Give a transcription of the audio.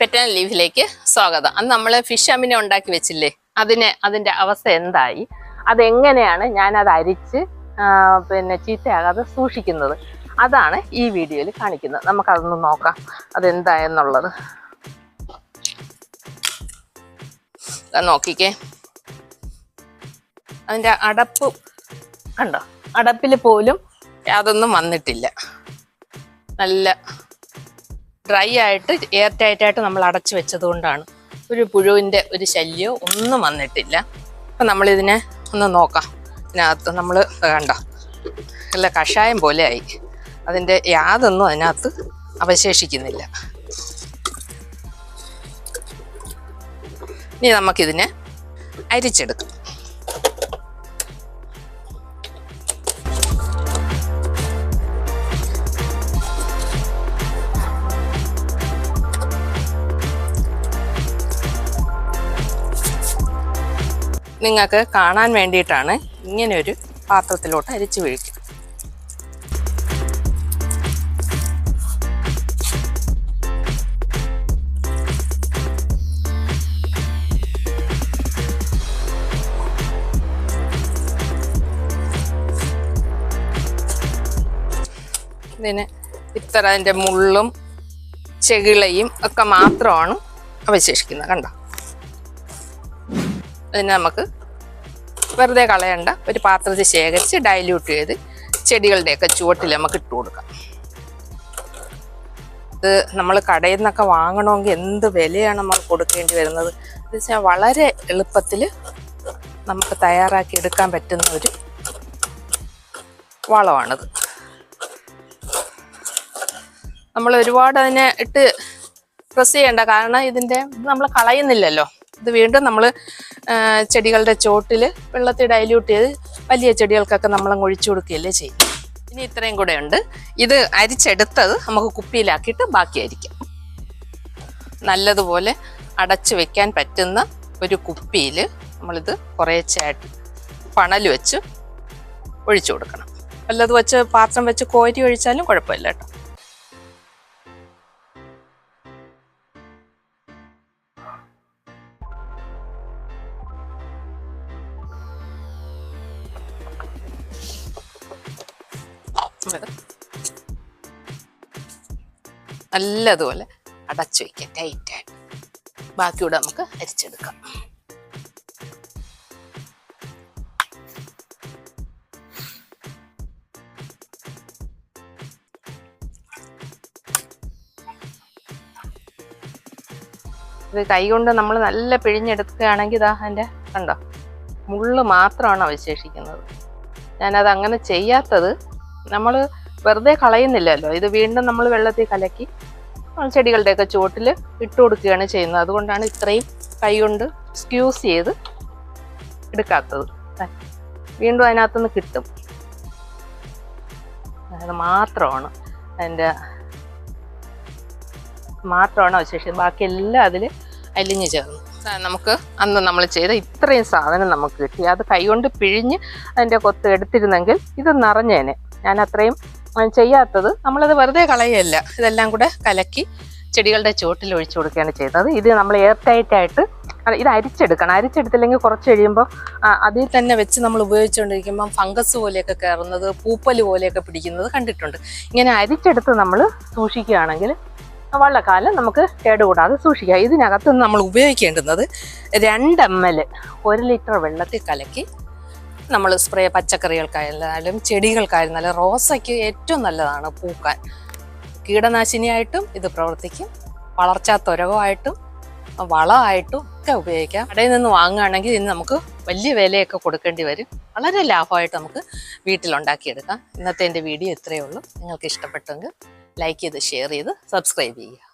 പെറ്റൻ ലീഫിലേക്ക് സ്വാഗതം. അന്ന് നമ്മൾ ഫിഷ് അമിനെ ഉണ്ടാക്കി വെച്ചില്ലേ? അതിന് അതിന്റെ അവസ്ഥ എന്തായി? അതെങ്ങനെയാണ് ഞാനത് അരിച്ച് പിന്നെ ചീത്തയാകാതെ സൂക്ഷിക്കുന്നത്? അതാണ് ഈ വീഡിയോയിൽ കാണിക്കുന്നത്. നമുക്കതൊന്ന് നോക്കാം. അതെന്തായെന്നുള്ളത്. നോക്കിക്കേ. അതിന്റെ അടപ്പ് കണ്ടോ? അടപ്പിൽ പോലും യാതൊന്നും വന്നിട്ടില്ല. നല്ല ഡ്രൈ ആയിട്ട് എയർ ടൈറ്റ് ആയിട്ട് നമ്മൾ അടച്ചു വെച്ചതുകൊണ്ടാണ്. ഒരു പുഴുവിന്റെ ഒരു ശല്യവും ഒന്നും വന്നിട്ടില്ല. അപ്പം നമ്മളിതിനെ ഒന്ന് നോക്കാം. ഇതിനകത്ത് നമ്മൾ കണ്ട നല്ല കഷായം പോലെ ആയി. അതിന്റെ യാതൊന്നും അതിനകത്ത് അവശേഷിക്കുന്നില്ല. ഇനി നമുക്കിതിനെ അരിച്ചെടുക്കാം. നിങ്ങൾക്ക് കാണാൻ വേണ്ടിയിട്ടാണ് ഇങ്ങനെയൊരു പാത്രത്തിലോട്ട് അരിച്ചു വീഴിക്കുക ഇതിന് ഇത്ര അതിന്റെ മുള്ളും ചെകിളയും ഒക്കെ മാത്രമാണ് അവശേഷിക്കുന്നത്. കണ്ടോ? അതിന് നമുക്ക് വെറുതെ കളയണ്ട. ഒരു പാത്രത്തിൽ ശേഖരിച്ച് ഡൈല്യൂട്ട് ചെയ്ത് ചെടികളുടെയൊക്കെ ചുവട്ടിൽ നമുക്ക് ഇട്ട് കൊടുക്കാം. ഇത് നമ്മൾ കടയിൽ നിന്നൊക്കെ വാങ്ങണമെങ്കിൽ എന്ത് വിലയാണ് നമ്മൾ കൊടുക്കേണ്ടി വരുന്നത്? എന്ന് വെച്ചാൽ വളരെ എളുപ്പത്തിൽ നമുക്ക് തയ്യാറാക്കി എടുക്കാൻ പറ്റുന്ന ഒരു വളമാണിത്. നമ്മൾ ഒരുപാട് അതിനെ ഇട്ട് പ്രസ് ചെയ്യേണ്ട കാരണം ഇതിന്റെ നമ്മൾ കളയുന്നില്ലല്ലോ. ഇത് വീണ്ടും നമ്മൾ ചെടികളുടെ ചോട്ടിൽ വെള്ളത്തിൽ ഡൈല്യൂട്ട് ചെയ്ത് വലിയ ചെടികൾക്കൊക്കെ നമ്മൾ അങ്ങ് ഒഴിച്ചു കൊടുക്കുകയല്ലേ ചെയ്യും. ഇനി ഇത്രയും കൂടെ ഉണ്ട്. ഇത് അരിച്ചെടുത്തത് നമുക്ക് കുപ്പിയിലാക്കിയിട്ട് ബാക്കിയായിരിക്കും. നല്ലതുപോലെ അടച്ചു വെക്കാൻ പറ്റുന്ന ഒരു കുപ്പിയിൽ നമ്മളിത് കുറേച്ചായിട്ട് പണൽ വെച്ച് ഒഴിച്ചു കൊടുക്കണം. വല്ലത് വെച്ച് പാത്രം വെച്ച് കോരി ഒഴിച്ചാലും കുഴപ്പമില്ല കേട്ടോ. നല്ലതുപോലെ അടച്ചു വയ്ക്കുക ടൈറ്റായിട്ട് ബാക്കിയൂടെ നമുക്ക് അരിച്ചെടുക്കാം. ഇത് കൈകൊണ്ട് നമ്മൾ നല്ല പിഴിഞ്ഞെടുക്കുകയാണെങ്കിൽ ഇതാ അതിന്റെ കണ്ടോ? മുള്ള് മാത്രമാണ് അവശേഷിക്കുന്നത്. ഞാനത് അങ്ങനെ ചെയ്യാത്തത് നമ്മൾ വെറുതെ കളയുന്നില്ലല്ലോ. ഇത് വീണ്ടും നമ്മൾ വെള്ളത്തിൽ കലക്കി ചെടികളുടെയൊക്കെ ചുവട്ടിൽ ഇട്ട് കൊടുക്കുകയാണ് ചെയ്യുന്നത്. അതുകൊണ്ടാണ് ഇത്രയും കൈകൊണ്ട് സ്ക്യൂസ് ചെയ്ത് എടുക്കാത്തത്. വീണ്ടും അതിനകത്തുനിന്ന് കിട്ടും. അത് മാത്രമാണ് അതിന്റെ മാത്രമാണ് അവശേഷിച്ചത് ബാക്കി എല്ലാം അതിൽ അലിഞ്ഞു ചേർന്നു. നമുക്ക് അന്ന് നമ്മൾ ചെയ്ത ഇത്രയും സാധനം നമുക്ക് കിട്ടി. അത് കൈകൊണ്ട് പിഴിഞ്ഞ് അതിന്റെ കൊത്ത് എടുത്തിരുന്നെങ്കിൽ ഇത് നിറഞ്ഞേനെ. ഞാൻ അത്രയും ചെയ്യാത്തത്. നമ്മളത് വെറുതെ കളയല്ല. ഇതെല്ലാം കൂടെ കലക്കി ചെടികളുടെ ചുവട്ടിൽ ഒഴിച്ചു കൊടുക്കുകയാണ് ചെയ്തത് ഇത് നമ്മൾ എയർ ടൈറ്റ് ആയിട്ട് അത് ഇത് അരിച്ചെടുക്കണം. അരിച്ചെടുത്തില്ലെങ്കിൽ കുറച്ച് കഴിയുമ്പോൾ അതിൽ തന്നെ വെച്ച് നമ്മൾ ഉപയോഗിച്ചുകൊണ്ടിരിക്കുമ്പം ഫംഗസ് പോലെയൊക്കെ കയറുന്നത് പൂപ്പൽ പോലെയൊക്കെ പിടിക്കുന്നത് കണ്ടിട്ടുണ്ട്. ഇങ്ങനെ അരിച്ചെടുത്ത് നമ്മൾ സൂക്ഷിക്കുകയാണെങ്കിൽ വള്ളക്കാലം നമുക്ക് കേടുകൂടാതെ സൂക്ഷിക്കാം. ഇതിനകത്ത് നമ്മൾ ഉപയോഗിക്കേണ്ടുന്നത് രണ്ട് എം എൽ ഒരു ലിറ്റർ വെള്ളത്തിൽ കലക്കി നമ്മൾ സ്പ്രേ പച്ചക്കറികൾക്കായിരുന്നാലും ചെടികൾക്കായിരുന്നാലും റോസയ്ക്ക് ഏറ്റവും നല്ലതാണ് പൂക്കാൻ. കീടനാശിനിയായിട്ടും ഇത് പ്രവർത്തിക്കും. വളർച്ചാ ത്വരകമായിട്ടും വളമായിട്ടും ഒക്കെ ഉപയോഗിക്കാം. കടയിൽ നിന്ന് വാങ്ങുകയാണെങ്കിൽ ഇന്ന് നമുക്ക് വലിയ വിലയൊക്കെ കൊടുക്കേണ്ടി വരും. വളരെ ലാഭമായിട്ട് നമുക്ക് വീട്ടിലുണ്ടാക്കിയെടുക്കാം. ഇന്നത്തെ എന്റെ വീഡിയോ ഇത്രയേ ഉള്ളൂ. നിങ്ങൾക്ക് ഇഷ്ടപ്പെട്ടെങ്കിൽ ലൈക്ക് ചെയ്ത് ഷെയർ ചെയ്ത് സബ്സ്ക്രൈബ് ചെയ്യുക.